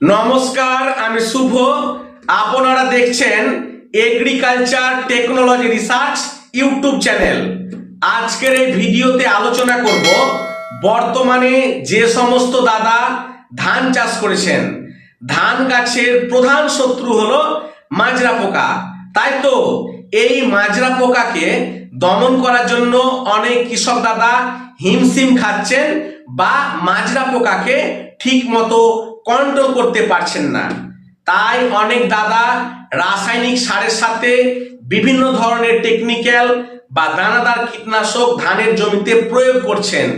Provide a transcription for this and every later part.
নমস্কার, আমি শুভ। আপনারা দেখছেন agriculture technology research YouTube channel আজকের এই ভিডিওতে আলোচনা করব বর্তমানে যে সমস্ত দাদা ধান চাষ করেছেন। ধান গাছের প্রধান শত্রু হলো মাজরা পোকা। তাই তো এই মাজরা পোকাকে দমন করার জন্য অনেক কৃষক দাদা হিমশিম খাচ্ছেন বা মাজরা পোকাকে ঠিক মতো কন্ট্রোল করতে পারছেন না। তাই অনেক দাদা রাসায়নিক সারের সাথে বিভিন্ন ধরনের টেকনিক্যাল বা দানাদার কীটনাশক ধানের জমিতে প্রয়োগ করছেন।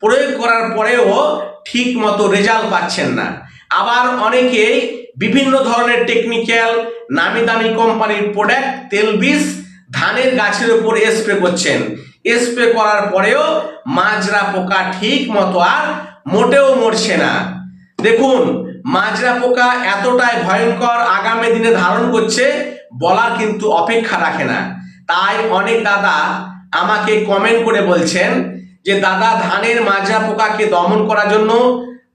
প্রয়োগ করার পরেও ঠিক মতো রেজাল্ট পাচ্ছেন না। আবার অনেকেই বিভিন্ন ধরনের টেকনিক্যাল নামি দামি কোম্পানির প্রোডাক্ট তেল বীজ ধানের গাছের উপর স্প্রে করছেন। স্প্রে করার পরেও মাজরা পোকা ঠিক মতো আর মোটেও মরছে না। দেখুন, মাজরা পোকা এতটাই ভয়ঙ্কর আগামী দিনে ধারণ করছে, বলার কিন্তু অপেক্ষা রাখে না। তাই অনেক দাদা আমাকে কমেন্ট করে বলছেন যে, দাদা, ধানের মাজরা পোকাকে দমন করার জন্য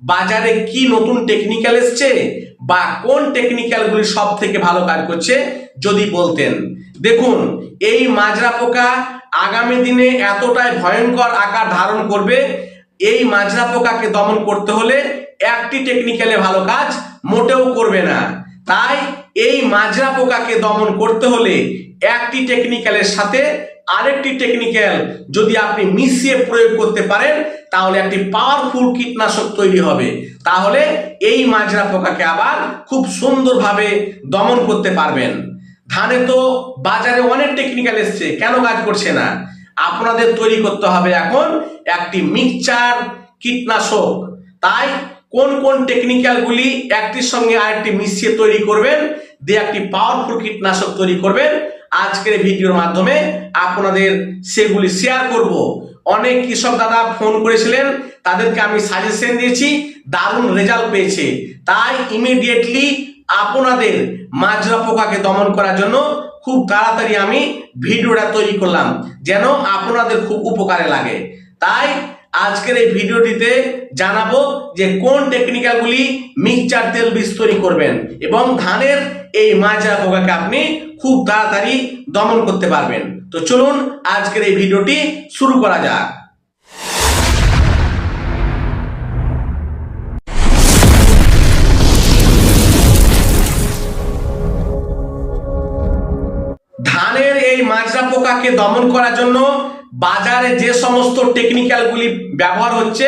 বাজারে কি নতুন টেকনিক্যাল এসছে বা কোন টেকনিক্যালগুলি সব থেকে ভালো কাজ করছে, যদি বলতেন? দেখুন, এই মাজরা পোকা আগামী দিনে এতটাই ভয়ঙ্কর আকার ধারণ করবে, এই মাজরা পোকাকে দমন করতে হলে একটি টেকনিক্যালে ভালো কাজ মোটেও করবে না। তাই এই মাজরা পোকাকে দমন করতে হলে একটি টেকনিক্যালের সাথে আরেকটি টেকনিক্যাল যদি আপনি মিশিয়ে প্রয়োগ করতে পারেন, তাহলে একটি পাওয়ারফুল কীটনাশক তৈরি হবে। তাহলে এই মাজরা পোকাকে আবার খুব সুন্দরভাবে দমন করতে পারবেন। ধানে তো বাজারে অনেক টেকনিক্যাল এসছে, কেন কাজ করছে না? আপনাদের তৈরি করতে হবে এখন একটি মিক্সচার কীটনাশক। তাই কোন কোন টেকনিক্যালগুলি একটির সঙ্গে আরেকটি মিশিয়ে তৈরি করবেন, দিয়ে একটি পাওয়ারফুল কীটনাশক তৈরি করবেন, আজকের ভিডিওর মাধ্যমে আপনাদের সেগুলি শেয়ার করব। অনেক কৃষক দাদা ফোন করেছিলেন, তাদেরকে আমি সাজেশন দিয়েছি, দারুণ রেজাল্ট পেয়েছে। তাই ইমিডিয়েটলি আপনাদের মাজরা পোকাকে দমন করার জন্য খুব তাড়াতাড়ি আমি ভিডিওটা তৈরি করলাম, যেন আপনাদের খুব উপকারে লাগে। তাই আজকের এই ভিডিওটিতে জানাব যে কোন টেকনিক্যালগুলি মিক্সচার তেল বীজ তৈরি করবেন এবং ধানের এই মাজরা পোকাকে আপনি খুব তাড়াতাড়ি দমন করতে পারবেন। তো চলুন আজকের এই ভিডিওটি শুরু করা যাক। ধানের এই মাজরা পোকাকে দমন করার জন্য বাজারে যে সমস্ত টেকনিক্যালগুলি ব্যবহার হচ্ছে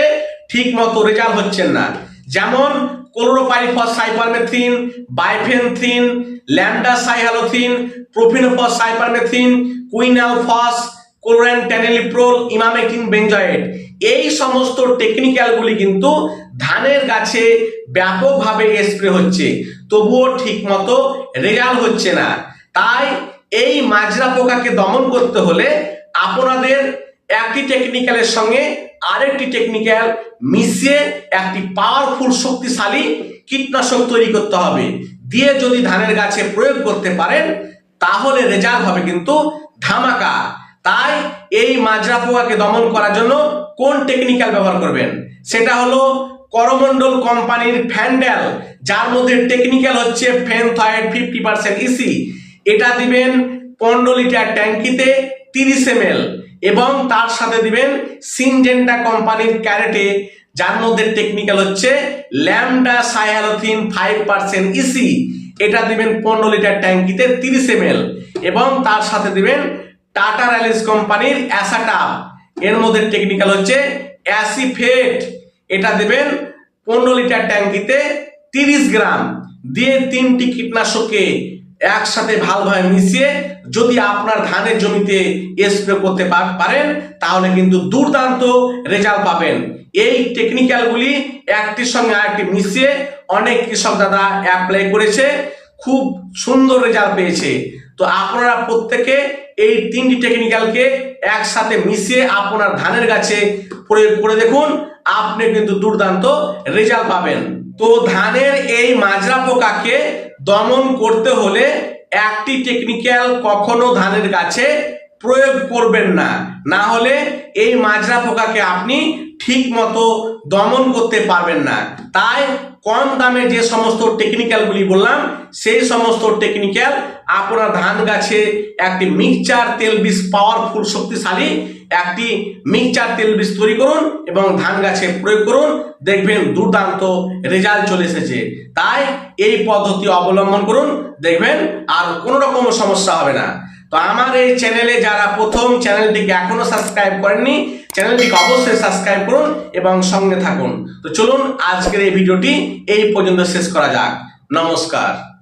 ঠিক মতো রেজাল্ট হচ্ছে না। যেমন chlorpyrifos cypermethrin bifenthrin lambda cyhalothrin profenofos cypermethrin quinalphos chlorantraniliprole emamectin benzoate এই সমস্ত টেকনিক্যালগুলি কিন্তু ধানের গাছে ব্যাপকভাবে স্প্রে হচ্ছে। তবুও ঠিকমতো রেজাল্ট হচ্ছে না। তাই এই মাজরা পোকাকে দমন করতে হলে আপনাদের একটি টেকনিক্যালের সঙ্গে আরেকটি টেকনিক্যাল মিশিয়ে একটি পাওয়ারফুল শক্তিশালী কীটনাশক তৈরি করতে হবে। দিয়ে যদি ধানের গাছে প্রয়োগ করতে পারেন, তাহলে রেজাল্ট হবে কিন্তু ধামাকা। তাই এই মাজরা পোকাকে দমন করার জন্য কোন টেকনিক্যাল ব্যবহার করবেন? সেটা হলো করমন্ডল কোম্পানির ফ্যান্ডেল, যার মধ্যে টেকনিক্যাল হচ্ছে ফেনথয়েড ফিফটি পার্সেন্ট ইসি এটা দিবেন পনেরো লিটার ট্যাঙ্কিতে তিরিশ এম এবং তার সাথে দিবেন সিনজেন্টা কোম্পানির ক্যারেটে, যার মধ্যে টেকনিক্যাল হচ্ছে lambda cyhalothrin five percent EC এটা দিবেন পনেরো লিটার ট্যাঙ্কিতে তিরিশ এম এবং তার সাথে দিবেন টাটা র্যালিস কোম্পানির অ্যাসাটাপ এর মধ্যে টেকনিক্যাল হচ্ছে অ্যাসিফেট, এটা দেবেন পনেরো লিটার ট্যাঙ্কিতে তিরিশ গ্রাম, দিয়ে তিনটি কীটনাশককে একসাথে ভালোভাবে মিশিয়ে যদি আপনার ধানের জমিতে স্প্রে করতে পারেন, তাহলে কিন্তু দুর্দান্ত রেজাল্ট পাবেন। এই টেকনিক্যালগুলি একটির সঙ্গে আরেকটি মিশিয়ে অনেক কৃষক দাদা অ্যাপ্লাই করেছে, খুব সুন্দর রেজাল্ট পেয়েছে। তো আপনারা প্রত্যেকে এই তিনটি টেকনিক্যালকে একসাথে মিশিয়ে আপনার ধানের গাছে প্রয়োগ করে দেখুন, আপনি কিন্তু দুর্দান্ত রেজাল্ট পাবেন। তো ধানের এই মাজরা পোকাকে দমন করতে হলে একটি টেকনিক্যাল কখনো ধানের গাছে প্রয়োগ করবেন না। না হলে এই মাজরা পোকাকে আপনি ঠিক মতো দমন করতে পারবেন না। তাই কম দামে যে সমস্ত টেকনিক্যালগুলি বললাম, সেই সমস্ত টেকনিক্যাল আপনার ধান গাছে একটি মিক্সচার তেল বীজ পাওয়ারফুল শক্তিশালী একটি মিক্সচার তেল বীজ তৈরি করুন এবং ধান গাছে প্রয়োগ করুন, দেখবেন দুর্দান্ত রেজাল্ট চলে এসেছে। তাই এই পদ্ধতি অবলম্বন করুন, দেখবেন আর কোনো রকম সমস্যা হবে না। তো আমার এই চ্যানেলে যারা প্রথম চ্যানেলটিকে এখনও সাবস্ক্রাইব করেননি চ্যানেলটিকে অবশ্যই সাবস্ক্রাইব করুন এবং সঙ্গে থাকুন। তো চলুন আজকের এই ভিডিওটি এই পর্যন্ত শেষ করা যাক। নমস্কার।